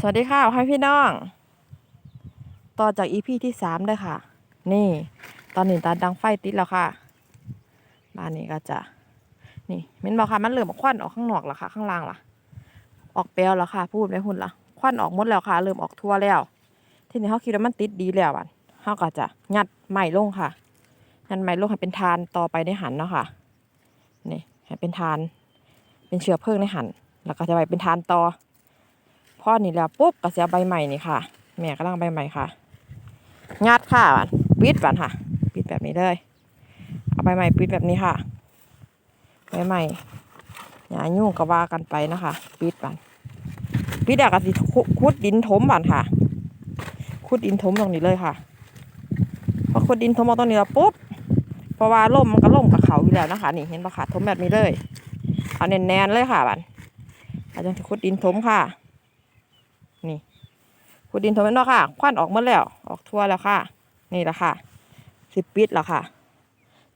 สวัสดีค่ะให้พี่น้อง ต่อจากอีพีที่สามเลยค่ะ นี่ ตอนนี้ตาดังไฟติดแล้วค่ะ บ้านนี้ก็จะ นี่ม็นบอกค่ะมันเริ่มควันออกข้างนอกแล้วค่ะ ข้างล่างล่ะ ออกเปลวแล้วค่ะ พูดไม่หุ่นละควันออกหมดแล้วค่ะ เริ่มออกทั่วแล้ว ทีนี้เขาคิดว่ามันติดดีแล้วอะเขาก็จะงัดใหม่ลงค่ะงัดใหม่ลงให้เป็นทานต่อไปในหันเนาะค่ะ นี่ให้เป็นทาน เป็นเชื้อเพลิงในหัน แล้วก็จะไปเป็นทานต่อ พอนี่แล้วปุ๊บก็เสียใบใหม่นี่ค่ะ แม่กำลังใบใหม่ค่ะงัดค่ะบันปิดบันค่ะ ปิดแบบนี้เลยเอาใบใหม่ปิดแบบนี้ค่ะใบใหม่อย่ายุ่งก็ว่ากันไปนะคะ ปิดบันปิดอะก็สิคุดดินถมบันค่ะขุดดินถมตรงนี้เลยค่ะพอขุดดินถมเอาตรงนี้แล้วปุ๊บเพราะว่าล่มมันก็ล่มกับเขาอยู่แล้วนะคะ นี่เห็นปะค่ะถมแบบนี้เลยเอาแน่นๆเลยค่ะบันอาจจะขุดดินถมค่ะ นี่ขุดดินถมเป็นบ่ค่ะ ควันออกหมดแล้ว ออกทั่วแล้วค่ะ นี่แหละค่ะ สิปิดแล้วค่ะ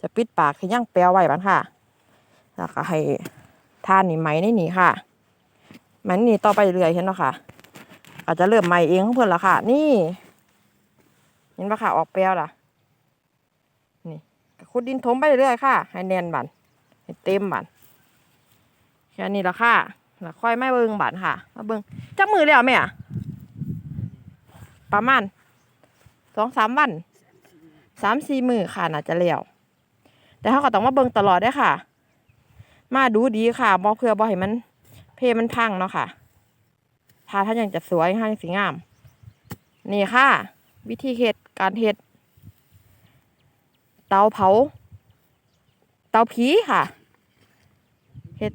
จะปิดปากให้ย่างแปลไว้บ้านค่ะ แล้วก็ให้ทานนี่ไหมในนี่ค่ะไหมันนี่ต่อไปเรื่อยๆเห็นบ่ค่ะ อาจจะเริ่มไหมเองของเพื่อนแล้วค่ะ นี่ เห็นปะค่ะ ออกแปลวล่ะ นี่ขุดดินถมไปเรื่อยๆค่ะ ให้แน่นบันให้เต็มบันแค่นี้ละค่ะ แล้วค่อยไม่เบิ่งบาดค่ะมาเบิ่งจักมือแล้วแม่ประมาณสองสามวันสามสี่มือค่ะน่าจะแล้วแต่เขาก็ต้องมาเบิ่งตลอดเด้ค่ะ มาดูดีค่ะบ่เพื่อบ่ให้มัน เพมันพังเนาะค่ะถ้าถ้านยังจะสวยให้สีงาม นี่ค่ะ วิธีเฮ็ดการเฮ็ดเตาเผา เตาผีค่ะเห็ด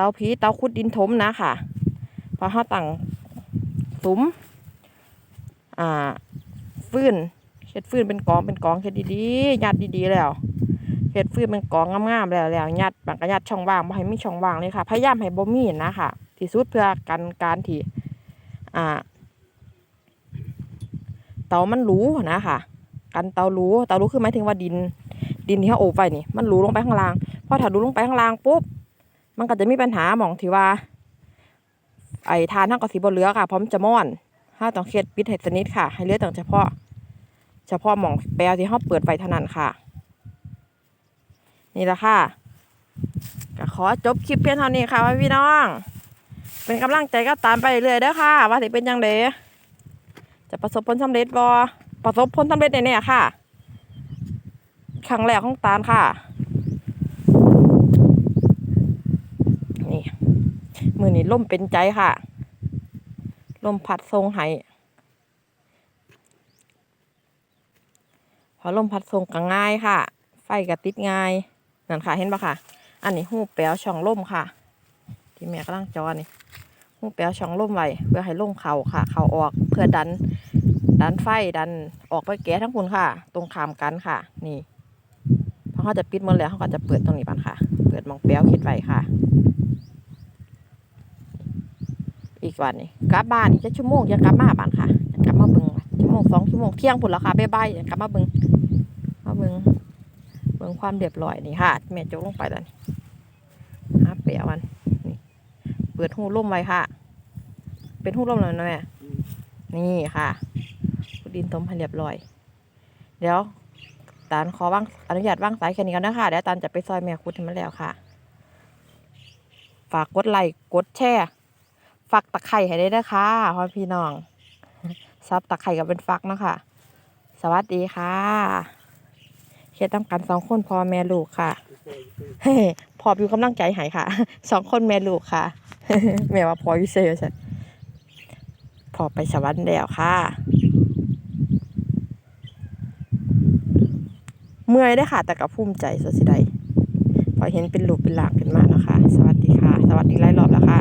เตาผีเตาขุดดินถมนะค่ะ พอเขาตั้งสุมอ่าฟืนเฮ็ดฟืนเป็นกองเป็นกองเฮ็ดดีๆยัดดีๆแล้วเฮ็ดฟืนเป็นกองงามๆแล้วแล้วยัดบางก็ยัดช่องว่างบ่ให้มีช่องว่างเลยค่ะ พยายามให้บ่มีนะค่ะ ที่สุดเพื่อกันการที่อ่าเตามันรูนะค่ะ กันเตารูเตารูคือหมายถึงว่าดิน ดินที่เขาโอบไว้นี่ มันรูลงไปข้างล่างพอถ้ารูลงไปข้างล่างปุ๊บ มันก็จะมีปัญหาหมองที่ว่า ไอ้ทานเท่ากสีบนเรือค่ะพราะมันจะม่อนถ้าต้องเคล็ดปิดให้สนิทค่ะ ให้เลือแต่เฉพาะ เฉพาะหมองแปลที่เขาเปิดไฟเท่านั้นค่ะ นี่แหละค่ะก็ขอจบคลิปเพียงเท่านี้ค่ะพี่น้อง เป็นกำลังใจก็ตามไปเรื่อยๆเด้อค่ะ ว่าสิเป็นยังไงจะประสบผลสำเร็จบ่ประสบผลสำเร็จแน่ๆค่ะครั้งแรกของตาลค่ะ นี่มือ นี้ล่มเป็นใจค่ะ ลมพัดทรงไห้พอลมพัดทรงก็ง่ายค่ะ ไฟก็ติดง่ายนั่นค่ะเห็นปะค่ะ อันนี้หูแปลวช่องล่มค่ะ ที่แม่กำลังจอนี่หูแปลวช่องล่มไว้เพื่อให้ล่มเข่าค่ะ เข่าออกเพื่อดัน ดันไฟดันออกไปแก๊สทั้งคุณค่ะ ตรงขามกันค่ะ นี่พอเขาจะปิดหมดแล้วเขาก็จะเปิดตรงนี้บ้างค่ะ เปิดมองแปลวเข็ดไว้ค่ะ อีกวันนี้กลับบ้านอีกจะชั่วโมงยังกลับมาบ้านค่ะยังกลับมาเบึงชั่วโมงสองชั่วโมงเที่ยงผุนแล้วค่ะบ๊ายบายยังกลับมาเบึงมาเบึงเบึงความเรียบร้อยนี่ค่ะแม่โจกลงไปแล้วนี่หาเปียวันนี่เปิดหูร่มไว้ค่ะ เป็นหูร่มเลยนะแม่นี่ค่ะดินต้มให้เรียบร้อย เดี๋ยวตาลขอว่างอนุญาตว่างสายแค่นี้กันนะคะเดี๋ยวตาลจะไปซอยแม่คุดให้มันแล้วค่ะ ฝากกดไลค์กดแชร์ ฝักตะไคร่ให้ได้ด้คะพ่อพี่น้องซับตะไคร่กับเป็นฟักเนาะคะสวัสดีค่ะเคียดตามกันสองคนพ่อแม่ลูกค่ะเฮ้พออยู่กำลังใจหายค่ะสองคนแม่ลูกค่ะแม่ว่าพออยู่เซ่ใช่พอไปสวรรค์แล้วค่ะ เมื่อยได้ค่ะแต่กับภูมิใจสุดสิใดพอเห็นเป็นลูกเป็นหลานขึ้นมาเนาะคะ สวัสดีค่ะ สวัสดีหลายรอบแล้วค่ะ